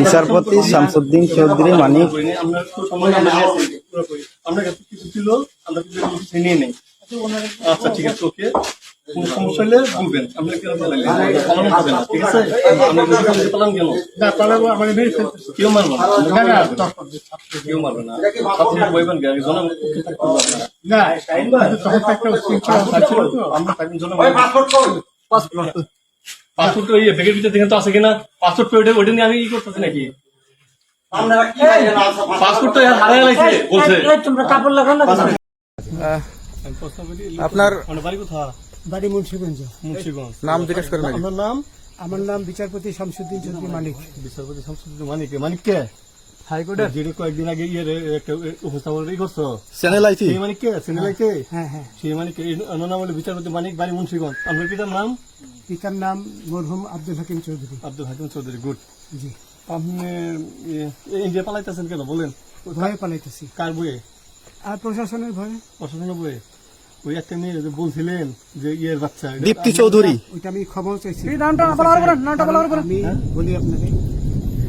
বিচারপতি শামসুদ্দিন চৌধুরী মানিক। আমরা কাছে কিছু ছিল আমরা কিছু কিছু নিয়ে নেই। আচ্ছা ঠিক আছে ওকে। সমস্যা হলে বলবেন। আমরা কেন পালাইলে হবে না ঠিক আছে? আমরা কেন? না পালাবো আমাকে মেরে ফেলতেছে কেউ মারবে না। কেউ মারবে না। বইবেন জনম। না। আমরা জনম পাসপোর্ট ওই ব্যাগের ভিতরে দেখেন তো আছে কিনা? পাসপোর্ট পেয়ে ওইটা নিয়ে আমি ই করতেছি নাকি? পাসপোর্ট তো হারাই লাগছে বলছে। তোমরা কাপড় লাগাও না আপনার বাড়ি কোথা বাড়ি মুন্সিগঞ্জ। মুন্সিগঞ্জ। নাম জিজ্ঞেস করেন আমার নাম আমার নাম বিচারপতি শামসুদ্দিন চৌধুরী মানিক। বিচারপতি শামসুদ্দিন মানিক। মানিক কে? হাইকোর্টের? যেটা কয়েকদিন আগে ইয়ে একটা উপস্থাপন করছ। চ্যানেল সেই কে সিনেলাই কে হ্যাঁ হ্যাঁ। সেই কে অন্য হলো বিচারপতি মানিক বাড়ি মুন্সিগঞ্জ। আপনার পিতার নাম? পিতার নাম মরহুম আব্দুল হাকিম চৌধুরী। আব্দুল হাকিম চৌধুরী গুড। জি। আপনি ইন্ডিয়া পালাইতেছেন কেন বলেন। ভয়ে পালাইতেছি। কার বইয়ে আর প্রশাসনের ভয়ে। প্রশাসনের বইয়ে ওই একটা মেয়ে যে বলছিলেন যে ইয়ের বাচ্চা দীপ্তি চৌধুরী। ওইটা আমি খবর চাইছি। নামটা আমি বলি আপনাকে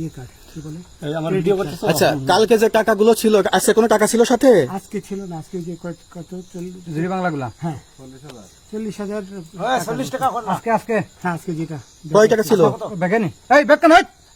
ইয়ে কার্ড কি বলে? এই আমার ভিডিও করতেছ? আচ্ছা কালকে যে টাকাগুলো ছিল আজকে কোনো টাকা ছিল সাথে? আজকে ছিল না আজকে যে কত কত চল্লিশ? বাংলাগুলা হ্যাঁ। চল্লিশ হাজার। চল্লিশ টাকা আজকে আজকে। হ্যাঁ আজকে যেটা। কয় টাকা ছিল? বেগানি এই বেগান হই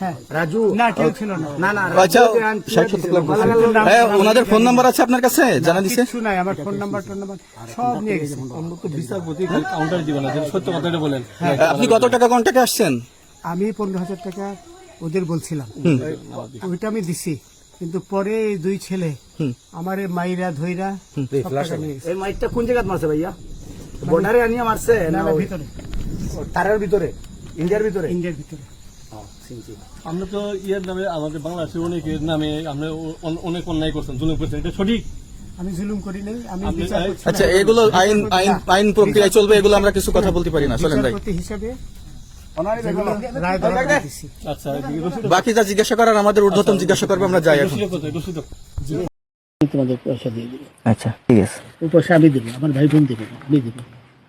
হ্যাঁ। হ্যাঁ ওনাদের ফোন নাম্বার আছে আপনার কাছে? জানা দিছে? আমার ফোন নাম্বার সব নিয়ে গেছে। আমরা তো বিচারপতি কাউন্টার দিব না যদি সত্য কথাটা বলেন। আপনি কত টাকা কন্টাক্টে আসছেন? আমি পনেরো হাজার টাকা ওদের বলছিলাম। ওইটা আমি দিছি কিন্তু পরে দুই ছেলে আমার মাইরা ধইরা। এই মাইকটা কোন জায়গায় মারছে ভাইয়া? বর্ডারে আনিয়ে মারছে না না, ভিতরে। তারের ভিতরে? ইন্ডিয়ার ভিতরে? ইন্ডিয়ার ভিতরে। আমরা তো ইয়ের নামে আমাদের বাংলাদেশের অনেকের নামে আমরা অনেক অন্যায় করছেন জুলুম করছেন এটা সঠিক? আমি জুলুম করি নাই আমি আপনি- বিচার করছি। আচ্ছা এগুলো আইন আইন আইন প্রক্রিয়ায় চলবে এগুলো আমরা কিছু কথা বলতে পারি না। চলেন ভাই। হিসাবে আচ্ছা বাকি যা জিজ্ঞাসা করার আমাদের ঊর্ধ্বতন জিজ্ঞাসা করবে আমরা যাই এখন। তোমাদের পয়সা দিয়ে দেবো আচ্ছা ঠিক আছে। ও পয়সা আমি দেবো আমার ভাই বোন দেবে আমি দেবো।